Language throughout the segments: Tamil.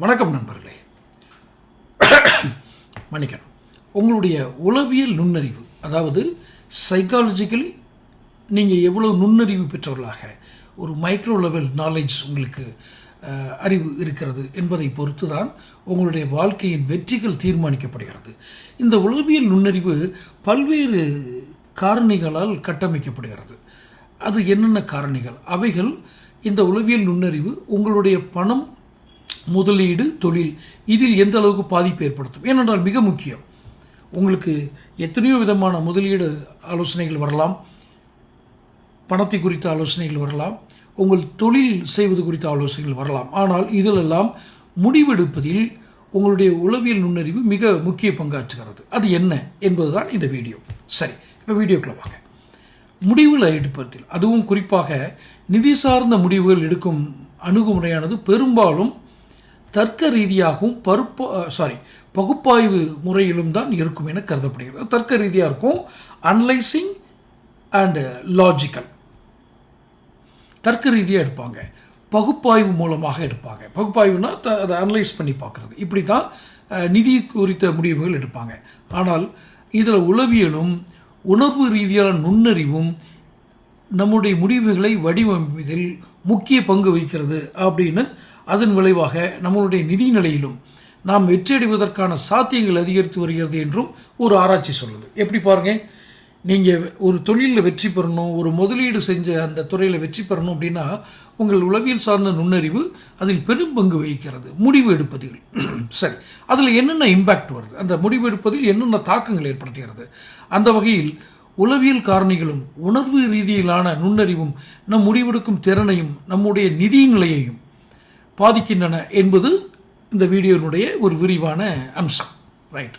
வணக்கம் நண்பர்களே. மன்னிக்கணும். உங்களுடைய உளவியல் நுண்ணறிவு அதாவது சைக்காலஜிக்கலி நீங்கள் எவ்வளவு நுண்ணறிவு பெற்றவர்களாக ஒரு மைக்ரோ லெவல் நாலேஜ் உங்களுக்கு அறிவு இருக்கிறது என்பதை பொறுத்து தான் உங்களுடைய வாழ்க்கையின் வெற்றிகள் தீர்மானிக்கப்படுகிறது. இந்த உளவியல் நுண்ணறிவு பல்வேறு காரணிகளால் கட்டமைக்கப்படுகிறது. அது என்னென்ன காரணிகள்? அவைகள் இந்த உளவியல் நுண்ணறிவு உங்களுடைய பணம் முதலீடு தொழில். இதில் எந்த அளவுக்கு பாதிப்பு ஏற்படுத்தும்? ஏனென்றால் மிக முக்கியம். உங்களுக்கு எத்தனையோ விதமான முதலீடு ஆலோசனைகள் வரலாம். பணத்தை குறித்த ஆலோசனைகள் வரலாம். உங்கள் தொழில் செய்வது குறித்த ஆலோசனைகள் வரலாம். ஆனால் இதிலெல்லாம் முடிவெடுப்பதில் உங்களுடைய உளவியல் நுண்ணறிவு மிக முக்கிய பங்காற்றுகிறது. அது என்ன என்பதுதான் இந்த வீடியோ. சரி இப்போ வீடியோக்குள்ள வாங்க. முடிவுகள் எடுப்பதில். அதுவும் குறிப்பாக நிதி சார்ந்த முடிவுகள் எடுக்கும் அணுகுமுறையானது பெரும்பாலும் தர்க்க ரீதியாகவும் பருப்பு சாரி பகுப்பாய்வு முறையிலும் தான் இருக்கும் என கருதப்படுகிறது. தர்க்க ரீதியாக இருக்கும் அனலைசிங் அண்டு லாஜிக்கல் தர்க்க ரீதியாக எடுப்பாங்க. பகுப்பாய்வு மூலமாக எடுப்பாங்க. பகுப்பாய்வுனா த- அதை அனலைஸ் பண்ணி பார்க்குறது. இப்படி தான் நிதி குறித்த முடிவுகள் எடுப்பாங்க. ஆனால் இதில் உளவியலும் உணர்வு ரீதியான நுண்ணறிவும் நம்முடைய முடிவுகளை வடிவமைப்பதில் முக்கிய பங்கு வகிக்கிறது அப்படின்னு அதன் விளைவாக நம்மளுடைய நிதி நிலையிலும் நாம் வெற்றியடைவதற்கான சாத்தியங்கள் அதிகரித்து வருகிறது என்றும் ஒரு ஆராய்ச்சி சொல்லுது. எப்படி பாருங்க? நீங்கள் ஒரு தொழிலில் வெற்றி பெறணும் ஒரு முதலீடு செஞ்ச அந்த துறையில் வெற்றி பெறணும் அப்படின்னா உங்கள் உளவியல் சார்ந்த நுண்ணறிவு அதில் பெரும் பங்கு வகிக்கிறது. முடிவு எடுப்பதில். சரி. அதில் என்னென்ன இம்பேக்ட் வருது? அந்த முடிவு எடுப்பதில் என்னென்ன தாக்கங்கள் ஏற்படுத்துகிறது? அந்த வகையில் உளவியல் காரணிகளும் உணர்வு ரீதியிலான நுண்ணறிவும் நம் முடிவெடுக்கும் திறனையும் நம்முடைய நிதி நிலையையும் பாதிக்கின்றன என்பது இந்த வீடியோனுடைய ஒரு விரிவான அம்சம். ரைட்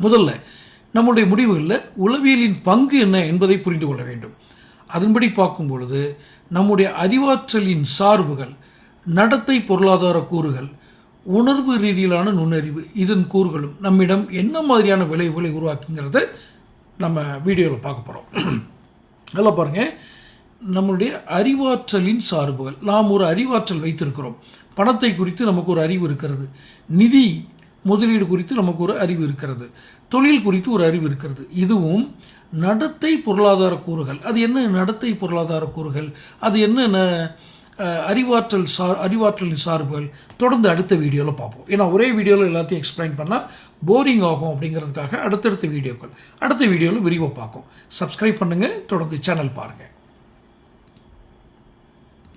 முதல்ல நம்முடைய முடிவுகளில் உளவியலின் பங்கு என்ன என்பதை புரிந்து கொள்ள வேண்டும். அதன்படி பார்க்கும் பொழுது நம்முடைய அறிவாற்றலின் சார்புகள் நடத்தை பொருளாதார கூறுகள் உணர்வு ரீதியிலான நுண்ணறிவு இதன் கூறுகளும் நம்மிடம் என்ன மாதிரியான விளைவுகளை உருவாக்குங்கிறத நம்ம வீடியோவில் பார்க்க போகிறோம் அதில் பாருங்கள் நம்மளுடைய அறிவாற்றலின் சார்புகள். நாம் ஒரு அறிவாற்றல் வைத்திருக்கிறோம். பணத்தை குறித்து நமக்கு ஒரு அறிவு இருக்கிறது. நிதி முதலீடு குறித்து நமக்கு ஒரு அறிவு இருக்கிறது. தொழில் குறித்து ஒரு அறிவு இருக்கிறது. இதுவும் நடத்தை பொருளாதார கூறுகள். அது என்ன நடத்தை பொருளாதார கூறுகள்? அது என்ன அறிவாற்றல் சார் அறிவாற்றலின் சார்புகள்? தொடர்ந்து அடுத்த வீடியோவில் பார்ப்போம். ஏன்னா ஒரே வீடியோவில் எல்லாத்தையும் எக்ஸ்பிளைன் பண்ணால் போரிங் ஆகும் அப்படிங்கிறதுக்காக அடுத்தடுத்த வீடியோக்கள். அடுத்த வீடியோவில் விரிவாக பார்ப்போம் சப்ஸ்கிரைப் பண்ணுங்கள் தொடர்ந்து சேனல் பாருங்கள்